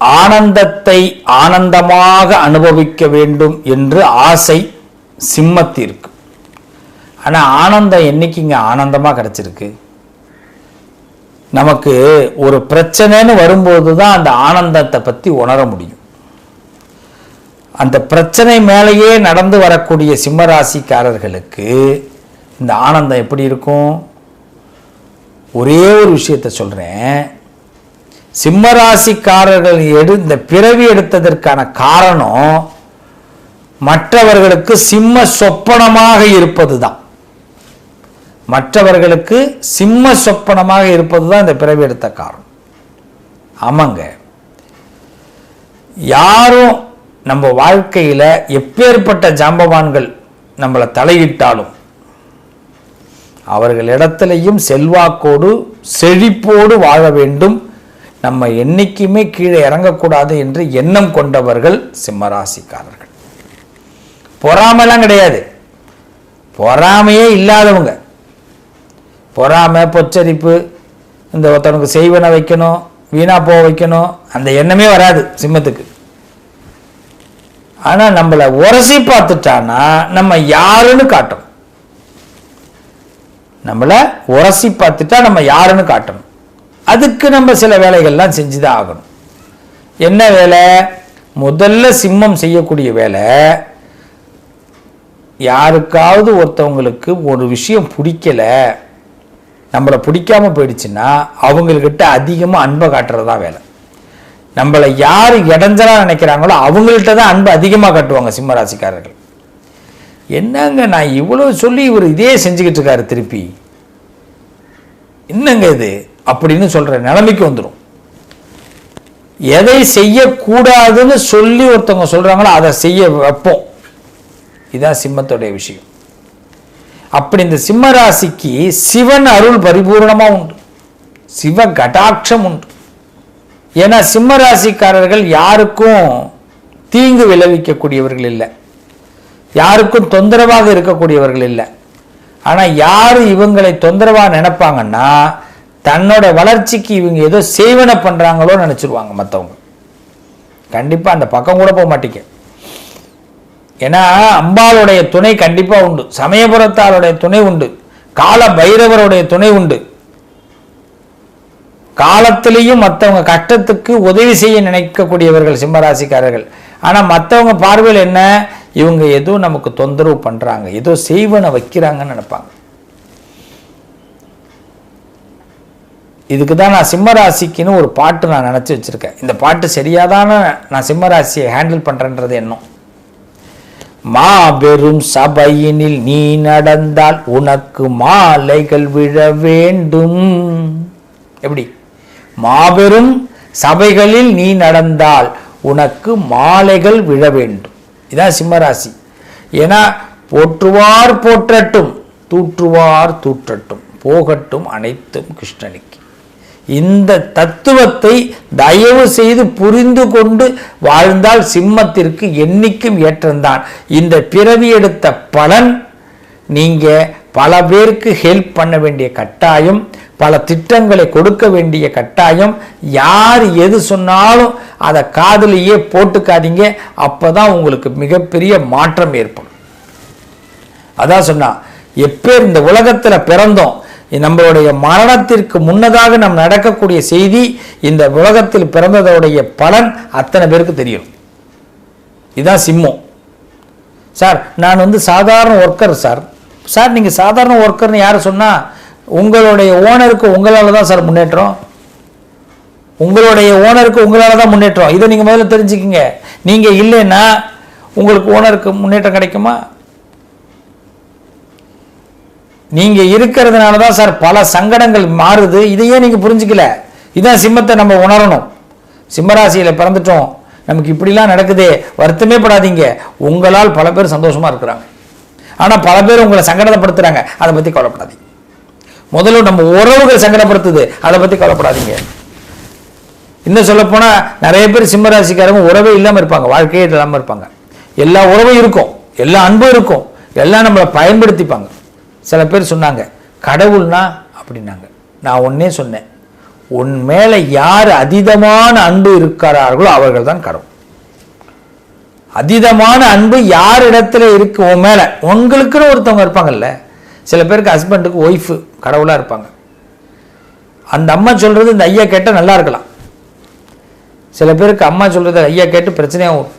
ஆனந்தத்தை ஆனந்தமாக அனுபவிக்க வேண்டும் என்று ஆசை சிம்மத்திற்கு. ஆனால் ஆனந்தம் என்னைக்கு இங்கே ஆனந்தமாக கிடச்சிருக்கு நமக்கு ஒரு பிரச்சனைன்னு வரும்போது தான் அந்த ஆனந்தத்தை பற்றி உணர முடியும். அந்த பிரச்சனை மேலேயே நடந்து வரக்கூடிய சிம்மராசிக்காரர்களுக்கு இந்த ஆனந்தம் எப்படி இருக்கும்? ஒரே ஒரு விஷயத்தை சொல்கிறேன் சிம்மராசிக்காரர்கள் எடு இந்த பிறவி எடுத்ததற்கான காரணம் மற்றவர்களுக்கு சிம்ம சொப்பனமாக இருப்பது தான் மற்றவர்களுக்கு சிம்ம சொப்பனமாக இருப்பது தான் இந்த பிறவி எடுத்த காரணம். ஆமாங்க. யாரும் நம்ம வாழ்க்கையில் எப்பேற்பட்ட ஜாம்பவான்கள் நம்மளை தலையிட்டாலும் அவர்களிடத்திலையும் செல்வாக்கோடு செழிப்போடு வாழ வேண்டும். நம்ம என்னைக்குமே கீழே இறங்கக்கூடாது என்று எண்ணம் கொண்டவர்கள் சிம்மராசிக்காரர்கள். பொறாமலாம் கிடையாது. பொறாமையே இல்லாதவங்க. பொறாமை பொச்சரிப்பு இந்த ஒருத்தனுக்கு செய்வனை வைக்கணும் வீணா போக வைக்கணும் அந்த எண்ணமே வராது சிம்மத்துக்கு. ஆனால் நம்மளை உரசி பார்த்துட்டானா நம்ம யாருன்னு காட்டணும். நம்மளை உரசி பார்த்துட்டா நம்ம யாருன்னு காட்டணும். அதுக்கு நம்ம சில வேலைகள்லாம் செஞ்சு தான் ஆகணும். என்ன வேலை? முதல்ல சிம்மம் செய்யக்கூடிய வேலை. யாருக்காவது ஒருத்தவங்களுக்கு ஒரு விஷயம் பிடிக்கல நம்மளை பிடிக்காம போயிடுச்சுன்னா அவங்கக்கிட்ட அதிகமாக அன்பை காட்டுறது தான் வேலை. நம்மளை யார் இடைஞ்சலாக நினைக்கிறாங்களோ அவங்கள்ட்ட தான் அன்பு அதிகமாக காட்டுவாங்க சிம்மராசிக்காரர்கள். என்னங்க நான் இவ்வளோ சொல்லி இவர் இதே செஞ்சுக்கிட்டு இருக்காரு திருப்பி? என்னங்க இது? அப்படின்னு சொல்ற நிலைமைக்கு வந்துடும் எதை செய்யக்கூடாதுன்னு சொல்லி ஒருத்தவங்க சொல்றாங்களோ அதை செய்ய வைப்போம். இதுதான் சிம்மத்துடைய விஷயம். அப்படி இந்த சிம்ம ராசிக்கு சிவன் அருள் பரிபூர்ணமா உண்டு. சிவ கடாட்சம் உண்டு. ஏன்னா சிம்ம ராசிக்காரர்கள் யாருக்கும் தீங்கு விளைவிக்கக்கூடியவர்கள் இல்லை. யாருக்கும் தொந்தரவாக இருக்கக்கூடியவர்கள் இல்லை. ஆனால் யார் இவங்களை தொந்தரவாக நினைப்பாங்கன்னா தன்னோட வளர்ச்சிக்கு இவங்க ஏதோ சேவனை பண்ணுறாங்களோ நினச்சிருவாங்க மற்றவங்க கண்டிப்பாக அந்த பக்கம் கூட போக மாட்டீங்க. ஏன்னா அம்பாளுடைய துணை கண்டிப்பாக உண்டு. சமயபுரத்தாளுடைய துணை உண்டு. கால பைரவருடைய துணை உண்டு. காலத்திலையும் மற்றவங்க கஷ்டத்துக்கு உதவி செய்ய நினைக்கக்கூடியவர்கள் சிம்மராசிக்காரர்கள். ஆனால் மற்றவங்க பார்வையில் என்ன? இவங்க ஏதோ நமக்கு தொந்தரவு பண்ணுறாங்க ஏதோ செய்வனை வைக்கிறாங்கன்னு நினைப்பாங்க. இதுக்கு தான் நான் சிம்மராசிக்குன்னு ஒரு பாட்டு நான் நினச்சி வச்சுருக்கேன். இந்த பாட்டு சரியாக தானே நான் சிம்மராசியை ஹேண்டில் பண்ணுறேன்றது எண்ணம். மாபெரும் சபையினில் நீ நடந்தால் உனக்கு மாலைகள் விழ வேண்டும். எப்படி? மாபெரும் சபைகளில் நீ நடந்தால் உனக்கு மாலைகள் விழ வேண்டும். இதான் சிம்மராசி. ஏன்னா போற்றுவார் போற்றட்டும் தூற்றுவார் தூற்றட்டும் போகட்டும் அனைத்தும் கிருஷ்ணனுக்கு. இந்த தத்துவத்தை தயவு செய்து புரிந்து கொண்டு வாழ்ந்தால் சிம்மத்திற்கு என்னைக்கும் ஏற்றம்தான். இந்த பிறவி எடுத்த பலன் நீங்க பல பேருக்கு ஹெல்ப் பண்ண வேண்டிய கட்டாயம் பல திட்டங்களை கொடுக்க வேண்டிய கட்டாயம் யார் எது சொன்னாலும் அதை காதுலேயே போட்டுக்காதீங்க அப்பதான் உங்களுக்கு மிகப்பெரிய மாற்றம் ஏற்படும். அதான் சொன்னா எப்பேர் இந்த உலகத்துல பிறந்தோம் நம்மளுடைய மரணத்திற்கு முன்னதாக நம் நடக்கக்கூடிய செய்தி இந்த உலகத்தில் பிறந்ததோடைய பலன் அத்தனை பேருக்கு தெரியும். இதுதான் சிம்மம். சார் நான் வந்து சாதாரண ஒர்க்கர் சார். சார் நீங்கள் சாதாரண ஒர்க்கர்னு யார் சொன்னால் உங்களுடைய ஓனருக்கு உங்களால் தான் சார் முன்னேற்றம். உங்களுடைய ஓனருக்கு உங்களால் தான் முன்னேற்றம். இதை நீங்கள் முதல்ல தெரிஞ்சுக்கிங்க. நீங்கள் இல்லைன்னா உங்களுக்கு ஓனருக்கு முன்னேற்றம் கிடைக்குமா? நீங்க இருக்கிறதுனால தான் சார் பல சங்கடங்கள் மாறுது. இதையே நீங்க புரிஞ்சுக்கல. இதான் சிம்மத்தை நம்ம உணரணும். சிம்மராசியில பிறந்துட்டோம். நமக்கு இப்படிலாம் நடக்குதே. வருத்தமே படாதீங்க. உங்களால் பல பேர் சந்தோஷமா இருக்கிறாங்க. ஆனா பல பேர் உங்களை சங்கடப்படுத்துறாங்க. அதை பத்தி கவலைப்படாதீங்க. முதல்ல நம்ம உறவுகள் சங்கடப்படுத்துது. அதை பத்தி கவலைப்படாதீங்க. இன்னும் சொல்ல போனா நிறைய பேர் சிம்மராசிக்காரங்க உறவே இல்லாம இருப்பாங்க. வாழ்க்கையே இல்லாம இருப்பாங்க. எல்லா உறவும் இருக்கும். எல்லா அன்பும் இருக்கும். எல்லாம் நம்மளை பயன்படுத்திப்பாங்க. சில பேர் சொன்னாங்க கடவுள்னா அப்படின்னாங்க. நான் ஒன்னே சொன்னேன் உன் மேலே யார் அதீதமான அன்பு இருக்கிறார்களோ அவர்கள் தான் கடவுள். அதீதமான அன்பு யார் இடத்துல இருக்கு? உன் மேல. உங்களுக்குன்னு ஒருத்தவங்க இருப்பாங்கல்ல. சில பேருக்கு ஹஸ்பண்டுக்கு ஒய்ஃபு கடவுளா இருப்பாங்க. அந்த அம்மா சொல்றது இந்த ஐயா கேட்டால் நல்லா இருக்கலாம். சில பேருக்கு அம்மா சொல்றது ஐயா கேட்டு பிரச்சனையாகும்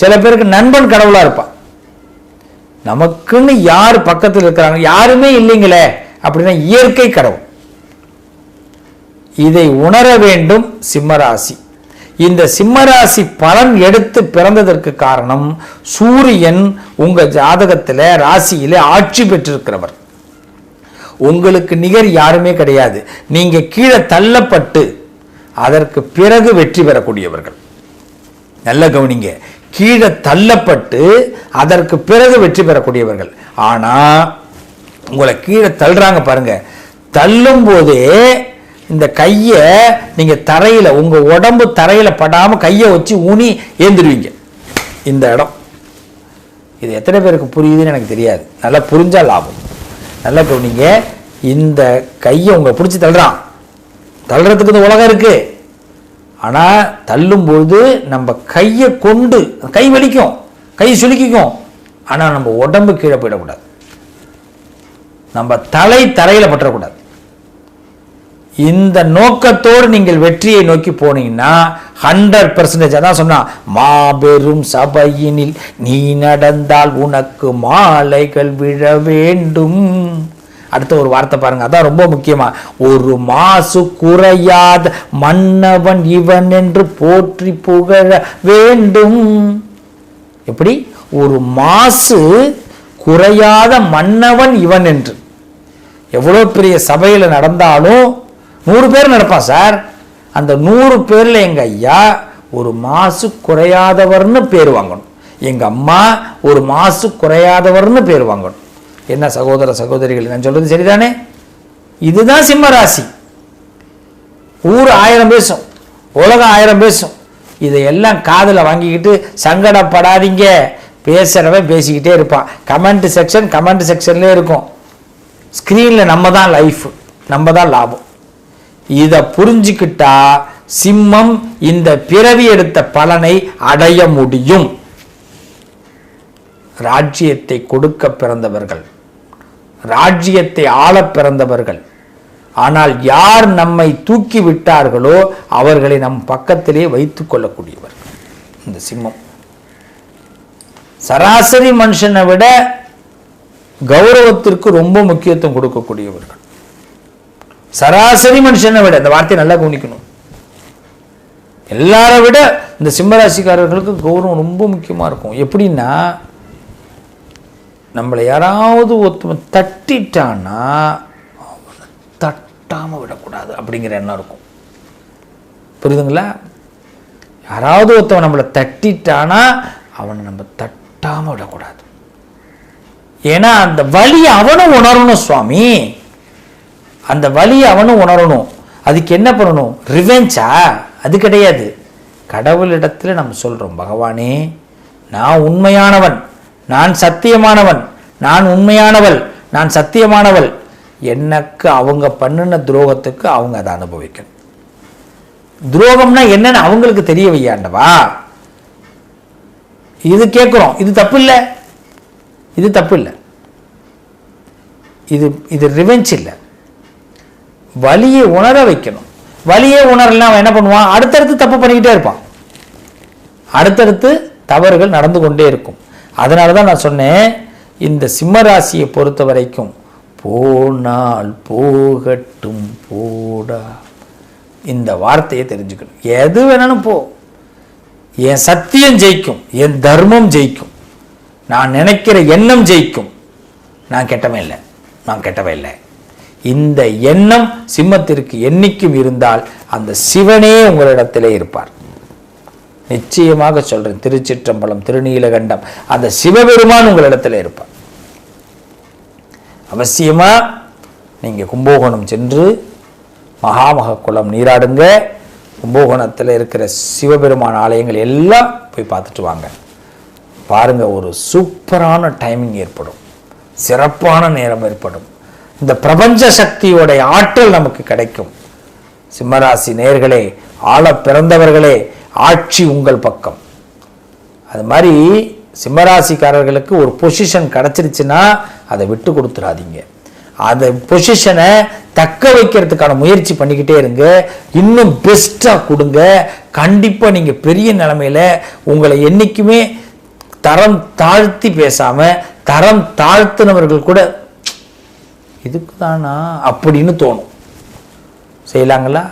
சில பேருக்கு நண்பன் கடவுளா இருப்பான். நமக்குன்னு யார் பக்கத்தில் இருக்கிறாங்க? யாருமே இல்லைங்களே. அப்படின்னா இயற்கை கடவுள். இதை உணர வேண்டும் சிம்மராசி. இந்த சிம்மராசி பலன் எடுத்து பிறந்ததற்கு காரணம் சூரியன் உங்க ஜாதகத்தில் ராசியில ஆட்சி பெற்றிருக்கிறவர். உங்களுக்கு நிகர் யாருமே கிடையாது. நீங்க கீழே தள்ளப்பட்டு அதற்கு பிறகு வெற்றி பெறக்கூடியவர்கள். நல்ல கவனிங்க. கீழே தள்ளப்பட்டு அதற்கு பிறகு வெற்றி பெறக்கூடியவர்கள். ஆனால் உங்களை கீழே தள்ளுறாங்க பாருங்க. தள்ளும் போதே இந்த கையை நீங்கள் தரையில் உங்கள் உடம்பு தரையில் படாமல் கையை வச்சு ஊனி ஏந்திருவீங்க. இந்த இடம். இது எத்தனை பேருக்கு புரியுதுன்னு எனக்கு தெரியாது. நல்லா புரிஞ்சால் லாபம். நல்லா கவனிங்க. இந்த கையை உங்களை பிடிச்சி தள்ளுறான். தள்ளுறதுக்கு இந்த உலகம் இருக்குது ஆனால் தள்ளும்பொழுது நம்ம கையை கொண்டு கை வலிக்கும் கை சுலுக்கிக்கும். ஆனால் நம்ம உடம்பு கீழே போயிடக்கூடாது. நம்ம தலை தரையில் பற்றக்கூடாது இந்த நோக்கத்தோடு நீங்கள் வெற்றியை நோக்கி போனீங்கன்னா ஹண்ட்ரட் பர்சன்டேஜ் அதான் சொன்னா மாபெரும் சபையினில் நீ நடந்தால் உனக்கு மாலைகள் விழ வேண்டும். அடுத்த ஒரு வார்த்தை பாருங்க. அதான் ரொம்ப முக்கியமா. ஒரு மாசு குறையாத. மன்னவன் இவன் என்று போற்றி புகழ வேண்டும். எப்படி? ஒரு மாசு குறையாத மன்னவன் இவன் என்று. எவ்வளோ பெரிய சபையில் நடந்தாலும் நூறு பேர் நடப்பான் சார். அந்த நூறு பேரில் எங்கள் ஐயா ஒரு மாசு குறையாதவர்னு பேர் வாங்கணும். எங்கள் அம்மா ஒரு மாசு குறையாதவர்னு பேர் வாங்கணும். என்ன சகோதர சகோதரிகள் நான் சொல்றது சரிதானே? இதுதான் சிம்ம ராசி. ஊர் ஆயிரம் பேசும் உலகம் ஆயிரம் பேசும். இதையெல்லாம் காதில் வாங்கிக்கிட்டு சங்கடப்படாதீங்க. பேசுகிறவன் பேசிக்கிட்டே இருப்பான். கமெண்ட் செக்ஷன் கமெண்ட் செக்ஷன்லேயே இருக்கும். ஸ்க்ரீனில் நம்ம தான் லைஃப் நம்ம தான் லாபம். இதை புரிஞ்சுக்கிட்டா சிம்மம் இந்த பிறவி எடுத்த பலனை அடைய முடியும். ராஜ்யத்தை கொடுக்க பிறந்தவர்கள். ராஜ்யத்தை ஆள பிறந்தவர்கள். ஆனால் யார் நம்மை தூக்கி விட்டார்களோ அவர்களை நம் பக்கத்திலே வைத்துக் கொள்ளக்கூடியவர்கள் இந்த சிம்மம். சராசரி மனுஷனை விட கௌரவத்திற்கு ரொம்ப முக்கியத்துவம் கொடுக்கக்கூடியவர்கள். சராசரி மனுஷனை விட இந்த வார்த்தையை நல்லா கவனிக்கணும். எல்லாரை விட இந்த சிம்மராசிக்காரர்களுக்கு கௌரவம் ரொம்ப முக்கியமாக இருக்கும். எப்படின்னா நம்மளை யாராவது ஒருத்தவன் தட்டிட்டான்னா அவனை தட்டாமல் விடக்கூடாது அப்படிங்கிற எண்ணம் இருக்கும். புரியுதுங்களா? யாராவது ஒருத்தவன் நம்மளை தட்டிட்டானா அவனை நம்ம தட்டாமல் விடக்கூடாது. ஏன்னா அந்த வழியை அவனும் உணரணும் சுவாமி. அந்த வலியை அவனும் உணரணும். அதுக்கு என்ன பண்ணணும்? ரிவெஞ்சா அது கிடையாது. கடவுளிடத்துல நம்ம சொல்கிறோம் பகவானே நான் உண்மையானவன் நான் சத்தியமானவன் நான் உண்மையானவள் நான் சத்தியமானவள். எனக்கு அவங்க பண்ணின துரோகத்துக்கு அவங்க அதை அனுபவிக்கணும். துரோகம்னா என்னன்னு அவங்களுக்கு தெரிய வையாண்டவா இது கேட்குறோம். இது தப்பு இல்லை இது தப்பு இல்லை இது இது ரிவெஞ்ச் இல்லை. வலியை உணர வைக்கணும். வலியே உணரலாம் அவன் என்ன பண்ணுவான்? அடுத்தடுத்து தப்பு பண்ணிக்கிட்டே இருப்பான். அடுத்தடுத்து தவறுகள் நடந்து கொண்டே இருக்கும். அதனால தான் நான் சொன்னேன் இந்த சிம்மராசியை பொறுத்த வரைக்கும் போனால் போகட்டும் போடா. இந்த வார்த்தையை தெரிஞ்சுக்கணும். எது வேணாலும் போ. என் சத்தியம் ஜெயிக்கும் என் தர்மம் ஜெயிக்கும் நான் நினைக்கிற எண்ணம் ஜெயிக்கும். நான் கெட்டவன் இல்லை. நான் கெட்டவன் இல்லை. இந்த எண்ணம் சிம்மத்திற்கு என்னைக்கும் இருந்தால் அந்த சிவனே உங்களிடத்திலே இருப்பார். நிச்சயமாக சொல்றேன். திருச்சிற்றம்பலம் திருநீலகண்டம் அந்த சிவபெருமான் உங்களிடத்தில் இருப்பார். அவசியமாக நீங்கள் கும்பகோணம் சென்று மகாமக குளம் நீராடுங்க. கும்பகோணத்தில் இருக்கிற சிவபெருமான் ஆலயங்கள் எல்லாம் போய் பார்த்துட்டு வாங்க. பாருங்க ஒரு சூப்பரான டைமிங் ஏற்படும். சிறப்பான நேரம் ஏற்படும். இந்த பிரபஞ்ச சக்தியோடைய ஆற்றல் நமக்கு கிடைக்கும். சிம்மராசி நேர்களே ஆள பிறந்தவர்களே ஆட்சி உங்கள் பக்கம். அது மாதிரி சிம்மராசிக்காரர்களுக்கு ஒரு பொசிஷன் கிடச்சிருச்சுன்னா அதை விட்டு கொடுத்துடாதீங்க அந்த பொசிஷனை தக்க வைக்கிறதுக்கான முயற்சி பண்ணிக்கிட்டே இருங்க. இன்னும் பெஸ்ட்டாக கொடுங்க. கண்டிப்பாக நீங்கள் பெரிய நிலமையில் உங்களை என்றைக்குமே தரம் தாழ்த்தி பேசாமல் தரம் தாழ்த்தினவர்கள் கூட இதுக்கு தானா அப்படின்னு தோணும். செய்யலாங்களா?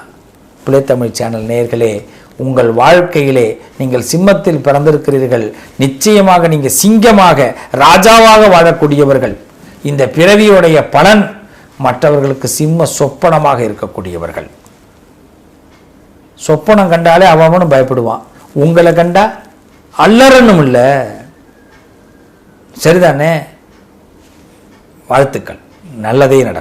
பிள்ளைத்தமிழ் சேனல் நேர்களே உங்கள் வாழ்க்கையிலே நீங்கள் சிம்மத்தில் பிறந்திருக்கிறீர்கள். நிச்சயமாக நீங்கள் சிங்கமாக ராஜாவாக வாழக்கூடியவர்கள். இந்த பிறவியுடைய பலன் மற்றவர்களுக்கு சிம்ம சொப்பனமாக இருக்கக்கூடியவர்கள். சொப்பனம் கண்டாலே அவனும் பயப்படுவான். உங்களை கண்டா அல்லறனும் இல்லை. சரிதானே? வாழ்த்துக்கள். நல்லதே நடக்கும்.